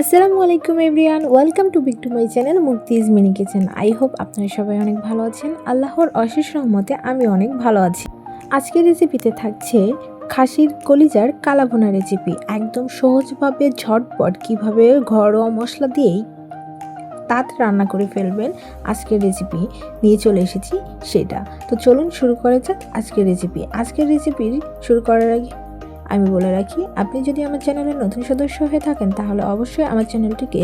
আসসালামু আলাইকুম everyone welcome to big to my channel Mukti Mukti's mini kitchen. I hope আপনারা সবাই অনেক ভালো আছেন। আল্লাহর অশেষ রহমতে আমি অনেক ভালো আছি। আজকের রেসিপিতে থাকছে খাসির কলিজার কালাভুনা রেসিপি একদম সহজভাবে ঝটপট কীভাবে ঘরোয়া মশলা দিয়েই তাঁত রান্না করে ফেলবেন আজকের রেসিপি নিয়ে চলে এসেছি সেটা। তো চলুন শুরু করা যাক আজকের রেসিপি আজকের রেসিপি শুরু করার আগে আমি বলে রাখি, আপনি যদি আমার চ্যানেলের নতুন সদস্য হয়ে থাকেন, তাহলে অবশ্যই আমার চ্যানেলটিকে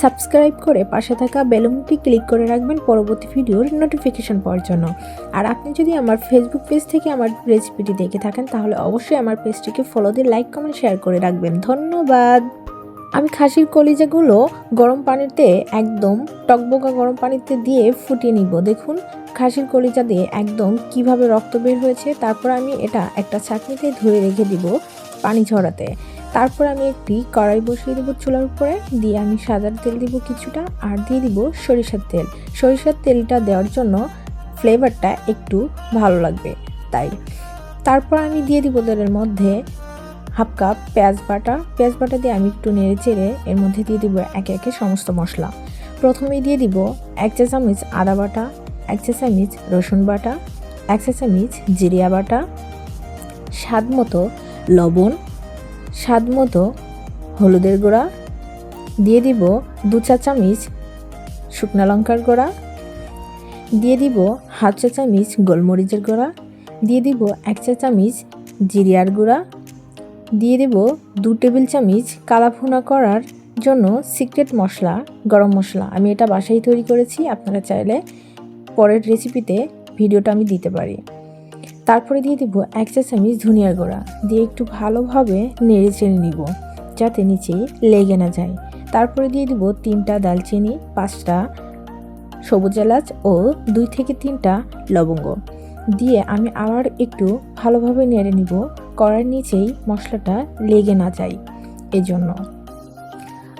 সাবস্ক্রাইব করে পাশে থাকা বেলুনটি ক্লিক করে রাখবেন পরবর্তী ভিডিওর নোটিফিকেশন পাওয়ার জন্য। আর আপনি যদি আমার ফেসবুক পেজ থেকে আমার রেসিপিটি দেখে থাকেন, তাহলে অবশ্যই আমার পেজটিকে ফলো দিয়ে লাইক কমেন্ট শেয়ার করে রাখবেন। ধন্যবাদ! আমি খাসির কলিজাগুলো গরম পানিতে একদম টকবোকা গরম পানিতে দিয়ে ফুটিয়ে নিব। দেখুন, খাসির কলিজা দিয়ে একদম কীভাবে রক্ত বের হয়েছে, তারপর আমি এটা একটা চাটনিতে ধুয়ে রেখে দিব পানি ঝরাতে। তারপর আমি একটি কড়াই বসিয়ে দেবো চুলার উপরে, দিয়ে আমি সাদার তেল দিব কিছুটা, আর দিয়ে দিব সরিষার তেল। সরিষার তেলটা দেওয়ার জন্য ফ্লেভারটা একটু ভালো লাগবে, তাই। তারপর আমি দিয়ে দিব তেলের মধ্যে হাফ কাপ পেঁয়াজ বাটা। পেঁয়াজ বাটা দিয়ে আমি একটু নেড়ে চেড়ে এর মধ্যে দিয়ে দিব একে একে সমস্ত মশলা। প্রথমে দিয়ে দিব এক চা চামচ আদা বাটা, এক চা চামচ রসুন বাটা, এক চা চামচ জিরিয়া বাটা, স্বাদ মতো লবণ, স্বাদ মতো হলুদের গুঁড়া, দিয়ে দিব দু চা চামচ শুকনো লঙ্কার গুঁড়া, দিয়ে দিব হাফ চা চামচ গোলমরিচের গুঁড়া, দিয়ে দিব এক চা চামচ জিরিয়ার গুঁড়া দিয়ে দেব দু টেবিল চামচ কালাভুনা করার জন্য সিক্রেট মশলা, গরম মশলা। আমি এটা বাসায় তৈরি করেছি, আপনারা চাইলে পরের রেসিপিতে ভিডিওটা আমি দিতে পারি। তারপরে দিয়ে দিব এক চা চামচ ধনিয়ার গুঁড়া। দিয়ে একটু ভালোভাবে নেড়ে চেড়ে নিব, যাতে নিচে লেগে না যায়। তারপরে দিয়ে দিব তিনটা দালচিনি, পাঁচটা সবুজ এলাচ ও দুই থেকে তিনটা লবঙ্গ। দিয়ে আমি আবার একটু ভালোভাবে নেড়ে নিব। কড়ার নিচেই মশলাটা লেগে না যায় এজন্য।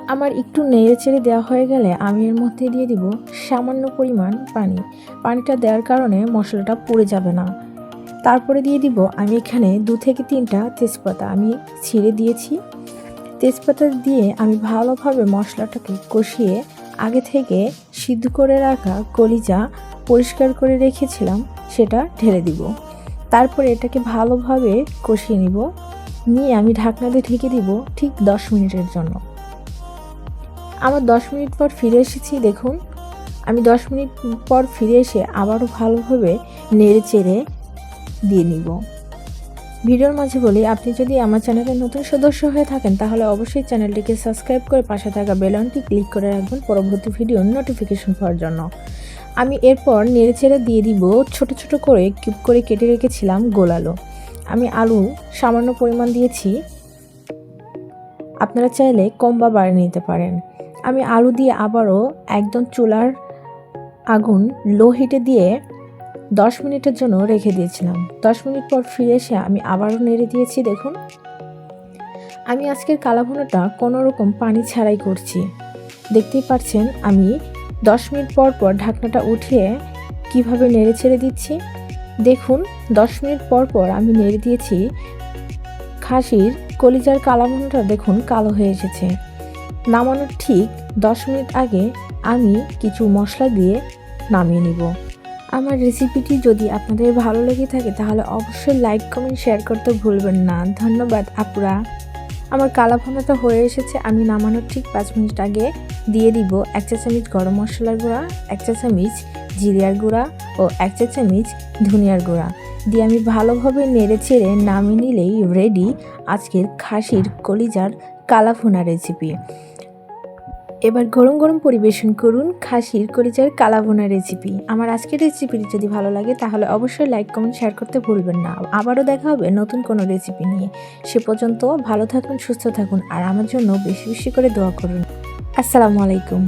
আমার একটু নেড়ে চেড়ে দেওয়া হয়ে গেলে আমি এর মধ্যে দিয়ে দিব সামান্য পরিমাণ পানি। পানিটা দেওয়ার কারণে মশলাটা পুড়ে যাবে না। তারপরে দিয়ে দিব আমি এখানে দু থেকে তিনটা তেজপাতা। আমি ছিঁড়ে দিয়েছি। তেজপাতা দিয়ে আমি ভালোভাবে মশলাটাকে কষিয়ে আগে থেকে সিদ্ধ করে রাখা কলিজা পরিষ্কার করে রেখেছিলাম, সেটা ঢেলে দিব। তারপরে এটাকে ভালোভাবে কষিয়ে নিব। নিয়ে আমি ঢাকনা দিয়ে ঢেকে দিব ঠিক দশ মিনিটের জন্য। আমার দশ মিনিট পর ফিরে এসেছি, দেখুন। আমি দশ মিনিট পর ফিরে এসে আবারও ভালোভাবে নেড়ে চেড়ে দিয়ে নিব। ভিডিওর মাঝে বলি, আপনি যদি আমার চ্যানেলের নতুন সদস্য হয়ে থাকেন, তাহলে অবশ্যই চ্যানেলটিকে সাবস্ক্রাইব করে পাশে থাকা বেলনটি ক্লিক করে রাখবেন পরবর্তী ভিডিওর নোটিফিকেশন পাওয়ার জন্য। আমি এরপর নেড়ে চেড়ে দিয়ে দিব ছোট ছোট করে কিউব করে কেটে রেখেছিলাম গোলালো। আমি আলু সামান্য পরিমাণ দিয়েছি। আপনারা চাইলে কম বা বাড়িয়ে নিতে পারেন। আমি আলু দিয়ে আবারও একদম চুলার আগুন লো হিটে দিয়ে দশ মিনিটের জন্য রেখে দিয়েছিলাম। দশ মিনিট পর ফিরে এসে আমি আবারও নেড়ে দিয়েছি, দেখুন। আমি আজকের কালাভুনাটা কোনো রকম পানি ছাড়াই করছি। দেখতেই পাচ্ছেন আমি দশ মিনিট পর পর ঢাকনাটা উঠিয়ে কীভাবে নেড়ে ছেড়ে দিচ্ছি? দেখুন, দশ মিনিট পর পর আমি নেড়ে দিয়েছি। খাসির কলিজার কালাভুনাটা দেখুন কালো হয়ে এসেছে। নামানোর ঠিক দশ মিনিট আগে আমি কিছু মশলা দিয়ে নামিয়ে নিব। আমার রেসিপিটি যদি আপনাদের ভালো লেগে থাকে তাহলে অবশ্যই লাইক, কমেন্ট, শেয়ার করতে ভুলবেন না। ধন্যবাদ, আপুরা। আমার কালা ভুনাটা হয়ে এসেছে। আমি নামানোর ঠিক পাঁচ মিনিট আগে দিয়ে দিব এক চা চামচ গরম মশলার গুঁড়া, এক চা চামচ জিরিয়ার গুঁড়া ও এক চা চামচ ধনিয়ার গুঁড়া। দিয়ে আমি ভালোভাবে নেড়ে চেড়ে নামিয়ে নিলেই রেডি আজকের খাসির কলিজার কালাভুনা রেসিপি এবার গরম গরম পরিবেশন করুন খাসির কলিজার কালাভুনা রেসিপি আমার আজকের রেসিপিটি যদি ভালো লাগে তাহলে অবশ্যই লাইক কমেন্ট শেয়ার করতে ভুলবেন না। আবারও দেখা হবে নতুন কোনো রেসিপি নিয়ে। সে পর্যন্ত ভালো থাকুন, সুস্থ থাকুন আর আমার জন্য বেশি বেশি করে দোয়া করুন। আসসালামু আলাইকুম।